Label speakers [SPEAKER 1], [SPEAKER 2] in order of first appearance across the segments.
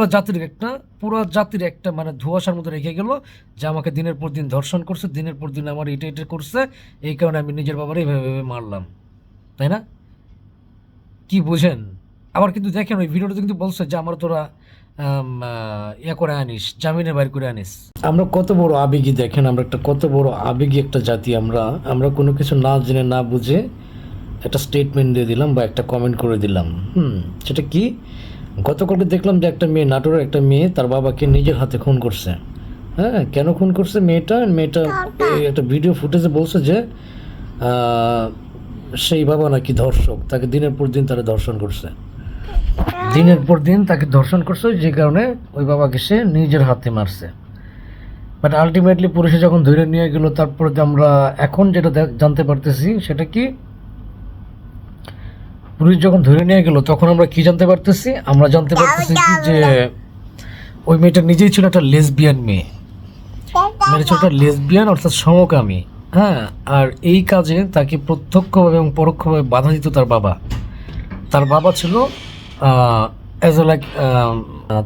[SPEAKER 1] পুরো জাতির একটা, পুরো জাতির একটা মানে ধোঁয়াশার মতো রেখে গেল যে আমাকে দিনের পর দিন ধর্ষণ করছে, দিনের পর দিন আমার এটা এটা করছে, এই কারণে আমি নিজের বাবারই ভেবে ভেবে মারলাম। তাই না? কি বুঝেন? আবার কিন্তু দেখেন, ওই ভিডিওটা কিন্তু বলছে যে আমার তোরা ইয়ে করে আনিস, জামিনে বাইর করে আনিস। আমরা কত বড় আবেগী দেখেন, আমরা একটা কত বড় আবেগী একটা জাতি আমরা। আমরা কোনো কিছু না জেনে, না বুঝে একটা স্টেটমেন্ট দিয়ে দিলাম বা একটা কমেন্ট করে দিলাম। হুম, সেটা কি? গতকালকে দেখলাম যে একটা মেয়ে নাটোরের একটা মেয়ে তার বাবাকে নিজের হাতে খুন করছে। হ্যাঁ কেন খুন করছে মেয়েটা? মেয়েটা একটা ভিডিও ফুটেজে বলছে যে সেই বাবা নাকি ধর্ষক তাকে দিনের পর দিন তারা ধর্ষণ করছে। দিনের পর দিন তাকে ধর্ষণ করছে যে কারণে ওই বাবাকে সে নিজের হাতে মারছে। বাট আলটিমেটলি পুলিশে যখন ধরে নিয়ে গেল তারপরে আমরা এখন যেটা জানতে পারতেছি সেটা কি পুলিশ যখন ধরে নিয়ে গেল তখন আমরা কি জানতে পারতেছি? আমরা জানতে পারতেছি কি যে ওই মেয়েটা নিজেই ছিল একটা লেসবিয়ান মেয়ে। মেয়েটা ছিল একটা লেসবিয়ান অর্থাৎ সমকামী। হ্যাঁ আর এই কাজে তাকে প্রত্যক্ষভাবে এবং পরোক্ষভাবে বাধা দিত তার বাবা। তার বাবা ছিল অ্যাজ এ লাইক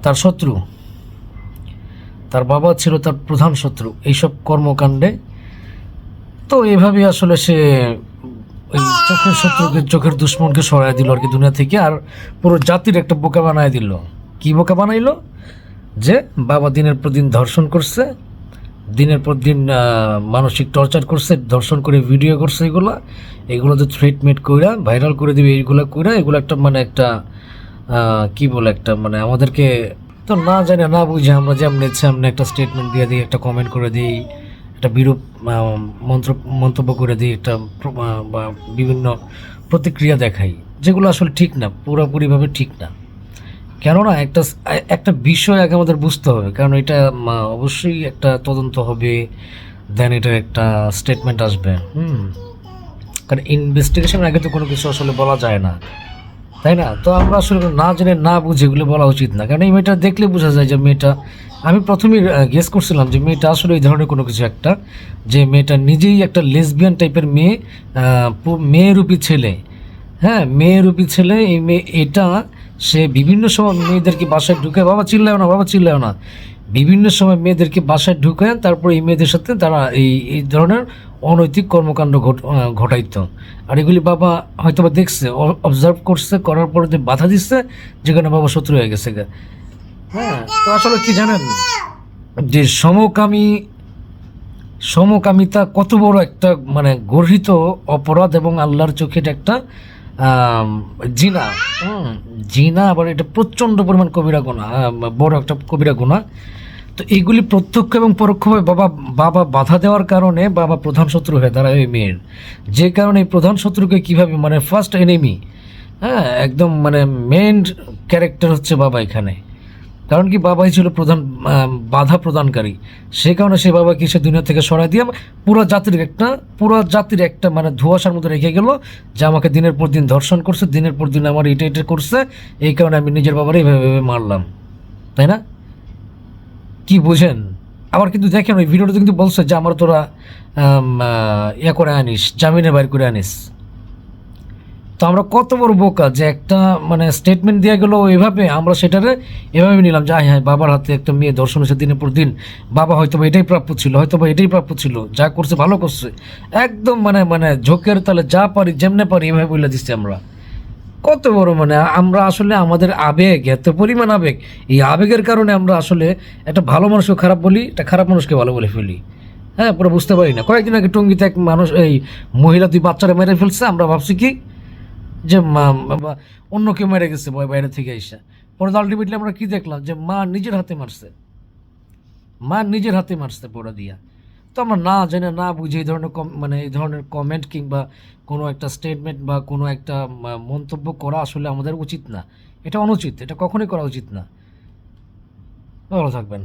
[SPEAKER 1] তার শত্রু। তার বাবা ছিল তার প্রধান শত্রু। এইসব কর্মকাণ্ডে। তো এভাবে আসলে সে চোখের শত্রুকে, চোখের দুশ্মনকে সরাই দিল আর কি দুনিয়া থেকে, আর পুরো জাতির একটা বোকা বানায় দিল। কি বোকা বানাইলো? যে বাবা দিনের পর দিন ধর্ষণ করছে, দিনের পর দিন মানসিক টর্চার করছে, ধর্ষণ করে ভিডিও করছে এগুলো এগুলো তো থ্রেটমেট কইরা ভাইরাল করে দিবে, এইগুলো কইরা, এগুলো একটা মানে একটা কি বলে একটা মানে আমাদেরকে তো না জানি, না বুঝে আমরা যেমন আমরা একটা স্টেটমেন্ট দিয়ে দিই, একটা কমেন্ট করে দিই একটা বিরূপ মন্ত্র, মন্তব্য করে দিই, একটা বা বিভিন্ন প্রতিক্রিয়া দেখাই, যেগুলো আসলে ঠিক না, পুরোপুরিভাবে ঠিক না। কেননা একটা একটা বিষয় আগে আমাদের বুঝতে হবে, কারণ এটা অবশ্যই একটা তদন্ত হবে দেন এটা একটা স্টেটমেন্ট আসবে, হুম। কারণ ইনভেস্টিগেশনের আগে তো কোনো কিছু আসলে বলা যায় না, তাই না? তো আমরা আসলে না জেনে না বুঝে এগুলো বলা উচিত না, কারণ এই মেয়েটা দেখলে বোঝা যায় যে মেয়েটা আমি প্রথমে গেস করছিলাম যে মেয়েটা আসলে এই ধরনের কোনো কিছু একটা, যে মেয়েটা নিজেই একটা লেসবিয়ান টাইপের মেয়ে মেয়েরূপী ছেলে। হ্যাঁ মেয়েরূপী ছেলে, এই মেয়ে, এটা সে বিভিন্ন সময় মেয়েদেরকে বাসায় ঢুকে, বাবা চিল্লায় না, বাবা চিল্লায় না। বিভিন্ন সময় মেয়েদেরকে বাসায় ঢুকে, তারপর এই মেয়েদের সাথে তারা এই এই ধরনের অনৈতিক কর্মকাণ্ড ঘটাইতো। আর এগুলি বাবা হয়তো বা দেখছে অবজার্ভ করছে, করার পরে যে বাধা দিচ্ছে যেখানে বাবা শত্রু হয়ে গেছে। হ্যাঁ তো আসলে কি জানেন? যে সমকামী, সমকামিতা কত বড় একটা মানে গর্হিত অপরাধ এবং আল্লাহর চোখের একটা জিনা। জিনা আবার এটা প্রচণ্ড পরিমাণ কবিরা গোনা বড় একটা কবিরা গোনা তো এইগুলি প্রত্যক্ষ এবং পরোক্ষভাবে বাবা বাবা বাধা দেওয়ার কারণে বাবা প্রধান শত্রু হয়ে দাঁড়ায় ওই মেয়ের। যে কারণে এই প্রধান শত্রুকে কীভাবে মানে ফার্স্ট এনিমি হ্যাঁ একদম মানে মেন ক্যারেক্টার হচ্ছে বাবা এখানে। কারণ কি বাবাই ছিল প্রধান বাধা প্রদানকারী। সে কারণে সে বাবাকে সে দুনিয়া থেকে সরাই দিয়ে পুরো জাতির একটা, পুরো জাতির একটা মানে ধোঁয়াশার মতো রেখে গেল যে আমাকে দিনের পর দিন ধর্ষণ করছে, দিনের পর দিন আমার এটা এটা করছে। এই কারণে আমি নিজের বাবারই ভেবে ভেবে মারলাম। তাই না? কি বুঝেন? আবার কিন্তু দেখেন ওই ভিডিওটা কিন্তু বলছে যে আমার তোরা ইয়ে করে আনিস, জামিনে বাইর করে আনিস। তো আমরা কত বড় বোকা যে একটা মানে স্টেটমেন্ট দিয়ে গেলো এভাবে, আমরা সেটারে এভাবে নিলাম যে হ্যাঁ বাবার হাতে একটা মেয়ে দর্শন হয়েছে দিনের পর দিন। বাবা হয়তো বা এটাই প্রাপ্য ছিল হয়তো বা এটাই প্রাপ্য ছিল, যা করছে ভালো করছে। একদম মানে মানে ঝোঁকের তালে যা পারি, যেমনে পারি, এভাবে বলে দিচ্ছি আমরা। কত বড় মানে আমরা আসলে আমাদের আবেগ, এত পরিমাণ আবেগ, এই আবেগের কারণে আমরা আসলে একটা ভালো মানুষকে খারাপ বলি, একটা খারাপ মানুষকে ভালো বলে ফেলি। হ্যাঁ পুরো বুঝতে পারি না। কয়েকদিন আগে টঙ্গিতে এক মানুষ, এই মহিলা দুই বাচ্চারা মেরে ফেলছে, আমরা ভাবছি কি যে মা অন্য কেউ মেরে গেছে বয় বাইরে থেকে এসে পরে আলটিমেটলি আমরা কি দেখলাম? যে মা নিজের হাতে মারছে। মা নিজের হাতে মারছে পোড়া দিয়া। তো আমরা না জেনে, না বুঝে এই ধরনের কম- মানে এই ধরনের কমেন্ট কিংবা কোনো একটা স্টেটমেন্ট বা কোনো একটা মন্তব্য করা আসলে আমাদের উচিত না। এটা অনুচিত, এটা কখনোই করা উচিত না। ভালো থাকবেন।